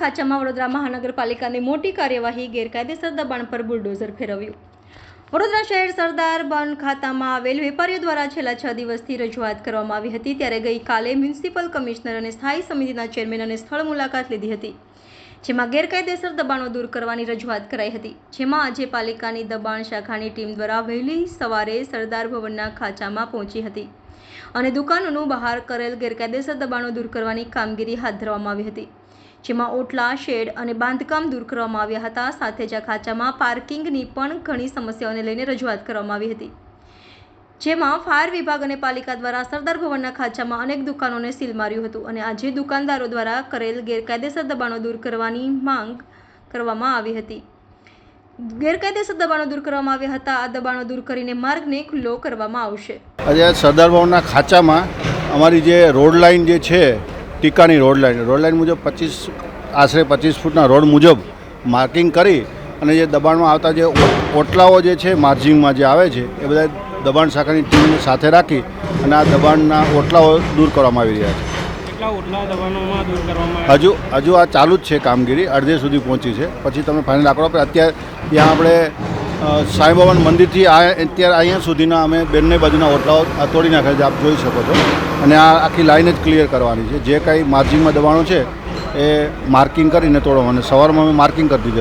ખાંચામાં વડોદરા મહાનગરપાલિકાની મોટી કાર્યવાહી ગેરકાયદેસર દબાણ પર બુલડોઝર ફેરવ્યું. વડોદરા શહેર સરદાર બન ખાતામાં આવેલ વેપારીઓ દ્વારા છેલ્લા છ દિવસથી રજૂઆત કરવામાં આવી હતી, ત્યારે ગઈકાલે મ્યુનિસિપલ કમિશનર અને સ્થાયી સમિતિના ચેરમેન અને સ્થળ મુલાકાત લીધી હતી, જેમાં ગેરકાયદેસર દબાણો દૂર કરવાની રજૂઆત કરાઈ હતી. જેમાં આજે પાલિકાની દબાણ શાખાની ટીમ દ્વારા વહેલી સવારે સરદાર ભવનના ખાંચામાં પહોંચી હતી અને દુકાનોનું બહાર કરેલ ગેરકાયદેસર દબાણો દૂર કરવાની કામગીરી હાથ ધરવામાં આવી હતી. જેમાં ઓટલા, શેડ અને બાંધકામ દૂર કરવામાં આવ્યા હતા. સાથે જ આ ખાંચામાં પાર્કિંગની પણ ઘણી સમસ્યાઓને લઈને રજૂઆત કરવામાં આવી હતી. જેમાં ફાયર વિભાગ અને પાલિકા દ્વારા સરદાર ભવનના ખાંચામાં અનેક દુકાનોને સીલ માર્યું હતું અને આજે દુકાનદારો દ્વારા કરેલ ગેરકાયદેસર દબાણો દૂર કરવાની માંગ કરવામાં આવી હતી. ગેરકાયદેસર દબાણો દૂર કરવામાં આવ્યા હતા. આ દબાણો દૂર કરીને માર્ગને ખુલ્લો કરવામાં આવશે. આજે સરદાર ભવનના ખાંચામાં અમારી જે રોડ લાઇન જે છે ટીકાની રોડ લાઇન રોડ લાઇન મુજબ પચીસ આશરે પચીસ ફૂટના રોડ મુજબ માર્કિંગ કરી અને જે દબાણમાં આવતા જે ઓટલાઓ જે છે માર્જિંગમાં જે આવે છે એ બધા દબાણ શાખાની ટીમને સાથે રાખી અને આ દબાણના ઓટલાઓ દૂર કરવામાં આવી રહ્યા છે. હજુ હજુ આ ચાલુ જ છે કામગીરી અડધે સુધી પહોંચી છે. પછી તમે ફાઇનલ આંકડો પર અત્યારે ત્યાં આપણે સાંઈબાબાના મંદિરથી આ અત્યારે અહીંયા સુધીના અમે બંને બાજુના ઓટલાઓ આ તોડી નાખ્યા છે, આપ જોઈ શકો છો. અને આ આખી લાઈન જ ક્લિયર કરવાની છે. જે કાંઈ માર્જિંગમાં દબાણો છે, એ માર્કિંગ કરીને અને સવારમાં અમે માર્કિંગ કરી દીધું.